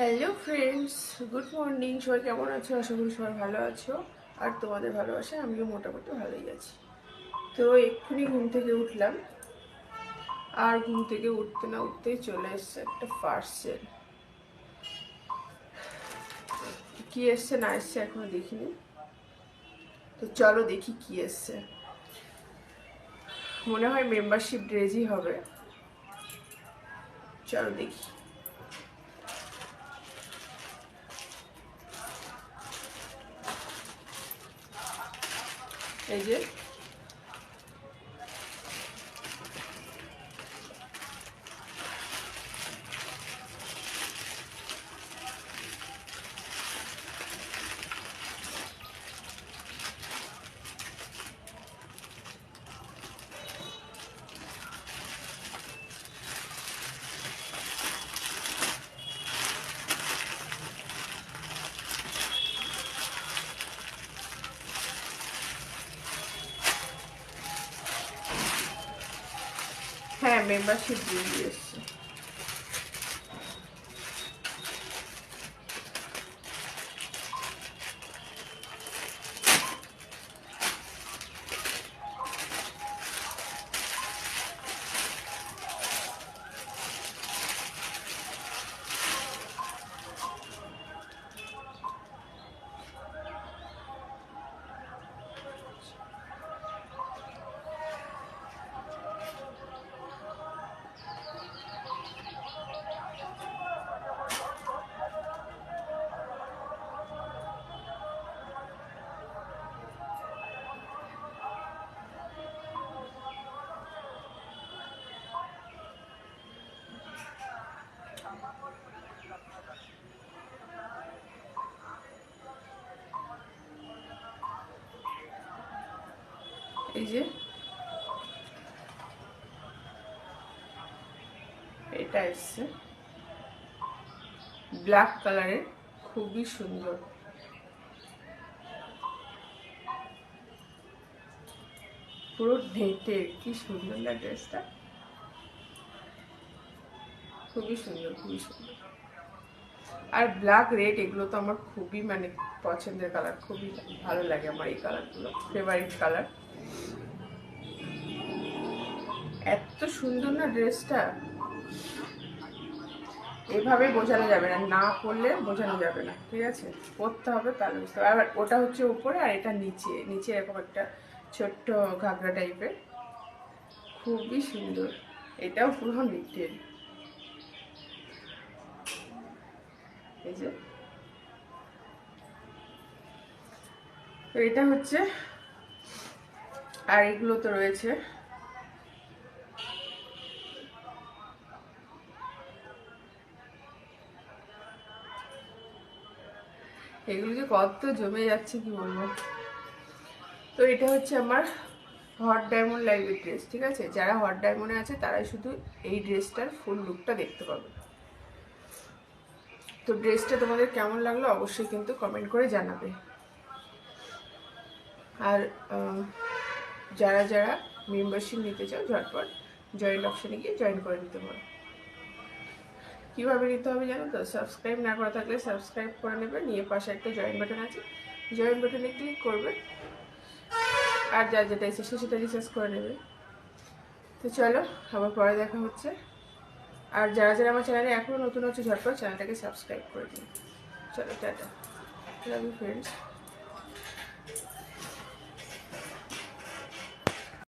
Hello friends good morning সবাই কেমন আছো? আশা করি সবাই ভালো আছো। আর তোমাদের ভালোবাসা আমিও মোটামুটি ভালোই আছি। তো এক্ষুনি ঘুম থেকে উঠলাম। আর ঘুম থেকে উঠতে না উঠতেই চলে এসছে একটা পার্সেল কি এসছে না এসছে এখনও দেখিনি। তো চলো দেখি কি এসছে। মনে হয় মেম্বারশিপ ড্রেজই হবে। চলো দেখি। এই যে হ্যাঁ মেম্বারশিপ দিয়ে দিয়েছে এই যে। এটা এসছে। ব্ল্যাক কালারের খুবই সুন্দর। পুরো ঢেটে কি সুন্দর না ড্রেসটা খুবই সুন্দর খুবই সুন্দর। আর ব্ল্যাক রেড এগুলো তো আমার খুবই মানে পছন্দের কালার খুবই ভালো লাগে আমার এই কালারগুলো ফেভারিট কালার এত সুন্দর না ড্রেসটা এভাবে বোঝানো যাবে না না পরলে বোঝানো যাবে না, ঠিক আছে? পরতে হবে তাহলে বুঝতে হবে আর ওটা হচ্ছে উপরে আর এটা নিচে নিচে এরকম একটা ছোট্ট ঘাগরা টাইপের খুবই সুন্দর। এটাও পুরো নিটের এটা হচ্ছে, আর এগুলো তো রয়েছে। এগুলো যে কত জমে যাচ্ছে কি বলব? তো এটা হচ্ছে আমার হট ডায়মন্ড লাইভের ড্রেস ঠিক আছে? যারা হট ডায়মন্ডে আছে, তারাই শুধু এই ড্রেসটার ফুল লুকটা দেখতে পাবে। তো ড্রেসটা তোমাদের কেমন লাগল অবশ্যই কিন্তু কমেন্ট করে জানাবে। আর যারা যারা মেম্বারশিপ নিতে চাও ঝটপট জয়েন্ট অপশানে গিয়ে জয়েন করে নিতে পারো। কীভাবে নিতে হবে জানো তো? সাবস্ক্রাইব না করা থাকলে সাবস্ক্রাইব করে নেবে, নিয়ে পাশে একটা জয়েন বাটন আছে। জয়েন বাটনে ক্লিক করবে, আর যার যেটা এসেছে সেটা রিসার্চ করে নেবে। তো চলো, আবার পরে দেখা হচ্ছে। আর যারা যারা আমার চ্যানেলে এখনও নতুন হচ্ছে ঝটপট চ্যানেলটাকে সাবস্ক্রাইব করে দিন। চলো, টাটা। Love you friends